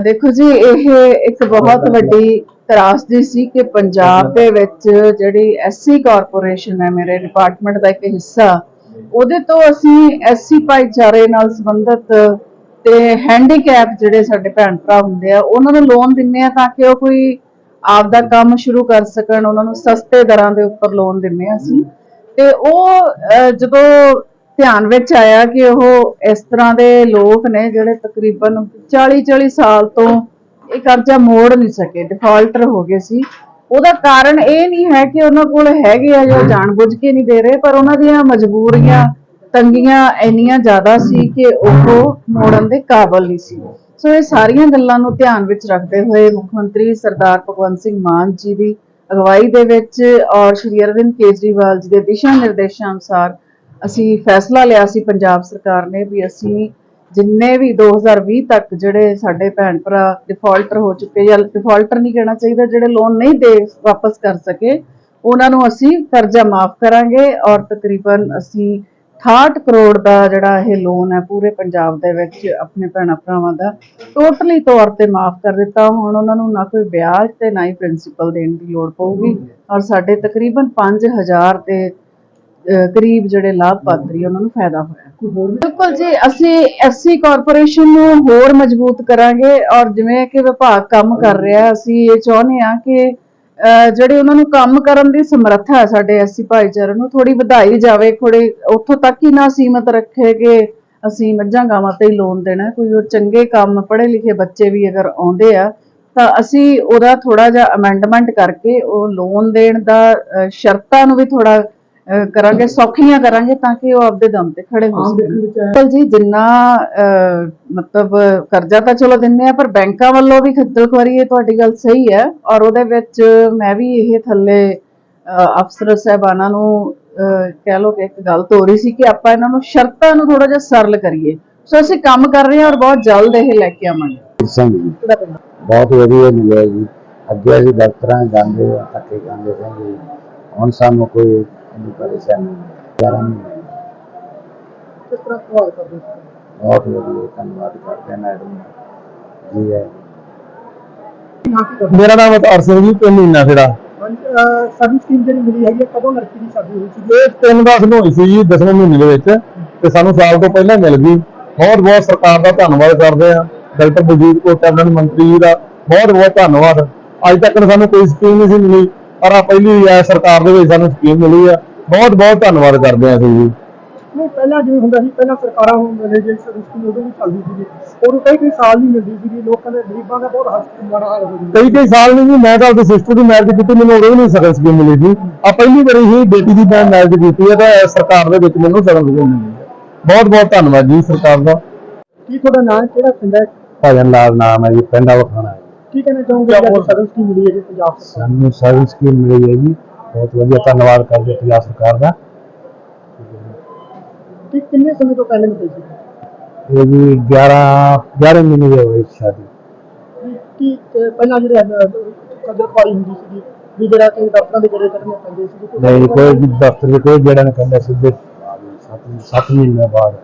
ਦੇਖੋ ਜੀ ਇਹ ਇੱਕ ਬਹੁਤ ਵੱਡੀ ਤਰਾਸਦੀ ਸੀ ਕਿ ਪੰਜਾਬ ਦੇ ਵਿੱਚ ਜਿਹੜੀ ਐਸਸੀ ਕਾਰਪੋਰੇਸ਼ਨ ਹੈ ਮੇਰੇ ਡਿਪਾਰਟਮੈਂਟ ਦਾ ਇੱਕ ਹਿੱਸਾ ਉਹਦੇ ਤੋਂ ਅਸੀਂ ਐਸਸੀ ਭਾਈਚਾਰੇ ਨਾਲ ਸੰਬੰਧਿਤ ਤੇ ਹੈਂਡੀਕੈਪ ਜਿਹੜੇ ਸਾਡੇ ਭੈਣ ਭਰਾ ਹੁੰਦੇ ਆ ਉਹਨਾਂ ਨੂੰ ਲੋਨ ਦਿੰਨੇ ਆ ਤਾਂ ਕਿ ਉਹ ਕੋਈ ਆਪ ਦਾ ਕੰਮ ਸ਼ੁਰੂ ਕਰ ਸਕਣ ਉਹਨਾਂ ਨੂੰ ਸਸਤੇ ਦਰਾਂ ਦੇ ਉੱਪਰ ਲੋਨ ਦਿੰਨੇ ਆ ਅਸੀਂ। ਤੇ ਉਹ ਜਦੋਂ ਧਿਆਨ ਵਿੱਚ ਆਇਆ ਕਿ ਉਹ ਇਸ ਤਰ੍ਹਾਂ ਦੇ ਲੋਕ ਨੇ ਜਿਹੜੇ ਤਕਰੀਬਨ 40 40 ਸਾਲ ਤੋਂ ਇਹ ਕਰਜ਼ਾ ਮੋੜ ਨਹੀਂ ਸਕੇ ਡਿਫਾਲਟਰ ਹੋ ਗਏ ਸੀ। ਉਹਦਾ ਕਾਰਨ ਇਹ ਨਹੀਂ ਹੈ ਕਿ ਉਹਨਾਂ ਕੋਲ ਹੈਗੇ ਆ ਜੋ ਜਾਣਬੁੱਝ ਕੇ ਨਹੀਂ ਦੇ ਰਹੇ, ਪਰ ਉਹਨਾਂ ਦੀਆਂ ਮਜਬੂਰੀਆਂ, ਤੰਗੀਆਂ ਇੰਨੀਆਂ ਜ਼ਿਆਦਾ ਸੀ ਕਿ ਉਹ ਮੋੜਨ ਦੇ ਕਾਬਲ ਨਹੀਂ ਸੀ। ਸੋ ਇਹ ਸਾਰੀਆਂ ਗੱਲਾਂ ਨੂੰ ਧਿਆਨ ਵਿੱਚ ਰੱਖਦੇ ਹੋਏ ਮੁੱਖ ਮੰਤਰੀ ਸਰਦਾਰ ਭਗਵੰਤ ਸਿੰਘ ਮਾਨ ਜੀ ਦੀ ਅਗਵਾਈ ਦੇ ਵਿੱਚ ਔਰ ਸ਼੍ਰੀ ਅਰਵਿੰਦ ਕੇਜਰੀਵਾਲ ਜੀ ਦੇ ਦਿਸ਼ਾ ਨਿਰਦੇਸ਼ਾਂ ਅਨੁਸਾਰ ਅਸੀਂ ਫੈਸਲਾ ਲਿਆ ਸੀ ਪੰਜਾਬ ਸਰਕਾਰ ਨੇ ਵੀ ਅਸੀਂ ਜਿੰਨੇ ਵੀ 2020 ਤੱਕ ਜਿਹੜੇ ਸਾਡੇ ਭੈਣ ਭਰਾ ਡਿਫਾਲਟਰ ਹੋ ਚੁੱਕੇ ਜਾਂ ਡਿਫਾਲਟਰ ਨਹੀਂ ਕਹਿਣਾ ਚਾਹੀਦਾ, ਜਿਹੜੇ ਲੋਨ ਨਹੀਂ ਦੇ ਵਾਪਸ ਕਰ ਸਕੇ, ਉਹਨਾਂ ਨੂੰ ਅਸੀਂ ਕਰਜ਼ਾ ਮਾਫ ਕਰਾਂਗੇ ਔਰ ਤਕਰੀਬਨ ਅਸੀਂ 68 ਕਰੋੜ ਦਾ ਜਿਹੜਾ ਇਹ ਲੋਨ ਹੈ ਪੂਰੇ ਪੰਜਾਬ ਦੇ ਵਿੱਚ ਆਪਣੇ ਭੈਣਾਂ ਭਰਾਵਾਂ ਦਾ ਟੋਟਲੀ ਤੌਰ ਤੇ ਮਾਫ ਕਰ ਦਿੱਤਾ। ਹੁਣ ਉਹਨਾਂ ਨੂੰ ਨਾ ਕੋਈ ਵਿਆਜ ਤੇ ਨਾ ਹੀ ਪ੍ਰਿੰਸੀਪਲ ਦੇਣ ਦੀ ਲੋੜ ਪਊਗੀ ਔਰ ਸਾਡੇ ਤਕਰੀਬਨ 5000 ਦੇ ਗਰੀਬ ਜਿਹੜੇ ਲਾਭਪਾਤਰੀ ਉਹਨਾਂ ਨੂੰ ਫਾਇਦਾ ਹੋਇਆ। ਬਿਲਕੁਲ ਜੀ, ਅਸੀਂ ਐਸਸੀ ਕਾਰਪੋਰੇਸ਼ਨ ਨੂੰ ਹੋਰ ਮਜ਼ਬੂਤ ਕਰਾਂਗੇ ਔਰ ਜਿਵੇਂ ਕਿ ਵਿਭਾਗ ਕੰਮ ਕਰ ਰਿਹਾ, ਅਸੀਂ ਇਹ ਚਾਹੁੰਦੇ ਹਾਂ ਕਿ ਜਿਹੜੇ ਉਹਨਾਂ ਨੂੰ ਕੰਮ ਕਰਨ ਦੀ ਸਮਰੱਥਾ ਸਾਡੇ ਐਸਸੀ ਭਾਈਚਾਰੇ ਨੂੰ ਥੋੜੀ ਵਧਾਈ ਜਾਵੇ ਥੋੜੇ ਉੱਥੋਂ ਤੱਕ ਹੀ ਨਾ ਸੀਮਤ ਰੱਖੇ ਕਿ ਅਸੀਂ ਮੱਝਾਂ ਗਾਵਾਂ ਤੇ ਹੀ ਲੋਨ ਦੇਣਾ, ਕੋਈ ਉਹ ਚੰਗੇ ਕੰਮ ਪੜ੍ਹੇ ਲਿਖੇ ਬੱਚੇ ਵੀ ਅਗਰ ਆਉਂਦੇ ਆ, ਤਾਂ ਅਸੀਂ ਉਹਦਾ ਥੋੜਾ ਜਿਹਾ ਅਮੈਂਡਮੈਂਟ ਕਰਕੇ ਉਹ ਲੋਨ ਦੇਣ ਦਾ ਸ਼ਰਤਾਂ ਨੂੰ ਵੀ ਥੋੜਾ ਕਰਾਂਗੇ ਸੌਖੀਆਂ ਕਰਾਂਗੇ ਤਾਂ ਕਿ ਉਹ ਆਪਦੇ ਦਮ ਤੇ ਖੜੇ ਹੋ ਸਕਣ। ਜੀ ਜਿੰਨਾ ਮਤਲਬ ਕਰਜ਼ਾ ਤਾਂ ਚਲੋ ਦਿੰਦੇ ਆ ਪਰ ਬੈਂਕਾਂ ਵੱਲੋਂ ਵੀ ਖੱਜਲ ਖੁਆਰੀ ਇਹ ਤੁਹਾਡੀ ਗੱਲ ਸਹੀ ਹੈ। ਔਰ ਉਹਦੇ ਵਿੱਚ ਮੈਂ ਵੀ ਇਹ ਥੱਲੇ ਅਫਸਰ ਸਾਹਿਬਾਨਾਂ ਨੂੰ ਕਹਿ ਲਓ ਕਿ ਇੱਕ ਗੱਲ ਹੋ ਰਹੀ ਸੀ ਕਿ ਆਪਾਂ ਇਹਨਾਂ ਨੂੰ ਸ਼ਰਤਾਂ ਨੂੰ ਥੋੜਾ ਜਿਹਾ ਸਰਲ ਕਰੀਏ। ਸੋ ਅਸੀਂ ਕੰਮ ਕਰ ਰਹੇ ਹਾਂ ਔਰ ਬਹੁਤ ਜਲਦ ਇਹ ਲੈ ਕੇ ਆਵਾਂਗੇ। ਬਹੁਤ ਵਧੀਆ ਮਿਲਿਆ ਜੀ। ਅੱਗੇ ਅਸੀਂ ਦਫ਼ਤਰਾਂ ਜਾਂਦੇ ਆ ਧੱਕੇ ਖਾਂਦੇ ਸੀ ਜੀ ਹੁਣ ਸਾਨੂੰ ਕੋਈ ਇੰਨੀ ਪਰੇਸ਼ਾਨੀ ਨੂੰ ਕਿਸ ਤਰ੍ਹਾਂ ਸਵਾਲ ਕਰਦੇ ਬਹੁਤ ਵਧੀਆ ਧੰਨਵਾਦ ਕਰਦੇ ਹਾਂ ਮੈਡਮ ਜੀ। ਹੈ। ਮੇਰਾ ਨਾਮ ਅਵਤਾਰ ਸਿੰਘ ਜੀ ਪਿੰਡ ਨੀਨਾ ਸਾਡੀ ਸਕੀਮ ਜਿਹੜੀ ਮਿਲੀ ਹੈਗੀ ਹੈ, ਕਦੋਂ ਲੜਕੀ ਦੀ ਸ਼ਾਦੀ ਹੋਈ ਸੀ ਇਹ ਤਿੰਨ ਦਸ ਨੂੰ ਹੋਈ ਸੀ ਜੀ ਦਸਵੇਂ ਮਹੀਨੇ ਦੇ ਵਿੱਚ। ਤੇ ਸਾਨੂੰ ਸਾਲ ਤੋਂ ਪਹਿਲਾਂ ਮਿਲ ਗਈ। ਬਹੁਤ ਬਹੁਤ ਸਰਕਾਰ ਦਾ ਧੰਨਵਾਦ ਕਰਦੇ ਆ ਡਾਕਟਰ ਬਲਜੀਤ ਕੌਰ ਕੈਬਨਿਟ ਮੰਤਰੀ ਜੀ ਦਾ ਬਹੁਤ ਬਹੁਤ ਧੰਨਵਾਦ। ਅੱਜ ਤੱਕ ਸਾਨੂੰ ਕੋਈ ਸਕੀਮ ਨਹੀਂ ਸੀ ਮਿਲੀ। ਪਰ ਆ ਪਹਿਲੀ ਹੈ ਸਰਕਾਰ ਦੇ ਵਿੱਚ ਸਾਨੂੰ ਸਕੀਮ ਮਿਲੀ ਆ। ਬਹੁਤ ਬਹੁਤ ਧੰਨਵਾਦ ਕਰਦੇ ਆ ਅਸੀਂ ਜੀ। ਨਹੀਂ ਪਹਿਲਾਂ ਜਿਵੇਂ ਹੁੰਦਾ ਸੀ ਪਹਿਲਾਂ ਸਰਕਾਰਾਂ ਹੁੰਦੇ ਸਾਡੀ ਸਕੀਮ ਉਦੋਂ ਵੀ ਚੱਲਦੀ ਸੀ ਉਦੋਂ ਕਈ ਕਈ ਸਾਲ ਨਹੀਂ ਮਿਲਦੀ ਸੀ ਲੋਕਾਂ ਦੇ ਗਰੀਬਾਂ ਦਾ ਬਹੁਤ ਹੱਥ ਮਾਰਾ ਹਾਲ ਹੋ ਕਈ ਕਈ ਸਾਲ ਨਹੀਂ ਜੀ ਮੈਂ ਤਾਂ ਆਪਣੀ ਸਿਸਟਰ ਦੀ ਮੈਰਿਜ ਕੀਤੀ ਮੈਨੂੰ ਉਦੋਂ ਨਹੀਂ ਸਕਲ ਸਕੀਮ ਮਿਲੀ ਸੀ। ਆ ਪਹਿਲੀ ਵਾਰੀ ਹੀ ਬੇਟੀ ਦੀ ਮੈਂ ਮੈਰਿਜ ਕੀਤੀ ਹੈ ਤਾਂ ਸਰਕਾਰ ਦੇ ਵਿੱਚ ਮੈਨੂੰ ਸਕਲ ਸਕੀਮ ਮਿਲੀ ਬਹੁਤ ਬਹੁਤ ਧੰਨਵਾਦ ਜੀ ਸਰਕਾਰ ਦਾ। ਕੀ ਤੁਹਾਡਾ ਨਾਮ ਕਿਹੜਾ ਪਿੰਡ ਹੈ? ਭਜਨ ਲਾਲ ਨਾਮ ਹੈ ਜੀ ਪਿੰਡਾ ਵਖਾਣਾ ਹੈ। ਕੀ ਕਹਿਣਾ ਚਾਹੋਗੇ? ਜਿਹੜੀ ਸਦਨ ਸਕੀਮ ਮਿਲੀ ਹੈ ਜੀ ਪੰਜਾਬ ਸਰਕਾਰ ਸਾਨੂੰ ਸਰਵਿਸ ਸਕੀਮ ਮਿਲੀ ਹੈ ਜੀ? ਬਹੁਤ ਵਧੀਆ ਧੰਨਵਾਦ ਕਰਦੇ ਪੰਜਾਬ ਸਰਕਾਰ ਦਾ। ਕੀ ਕਿੰਨੇ ਸਮੇਂ ਤੋਂ ਪਹਿਲੇ ਮਿਲੀ ਸੀ? ਇਹ ਜੀ 11 11 ਮਹੀਨੇ ਦੀ ਹੋਈ ਸ਼ਾਦੀ ਕੀ- ਕੀ ਅਹ, ਪਹਿਲਾਂ ਜਿਹੜੇ ਕਦਰ ਪਾਈ ਹੁੰਦੀ ਸੀ ਵੀ ਜਿਹੜਾ ਕਿ ਦਫ਼ਤਰਾਂ ਦੇ ਗੇੜੇ ਕੱਢਣੇ ਪੈਂਦੇ ਸੀ ਨਹੀਂ ਕੋਈ ਵੀ ਦਫ਼ਤਰ ਦੇ ਕੋਈ ਜਿਹੜਾ ਨਹੀਂ ਕਹਿੰਦਾ ਸਿੱਧੇ 7 ਮਹੀਨੇ ਬਾਅਦ।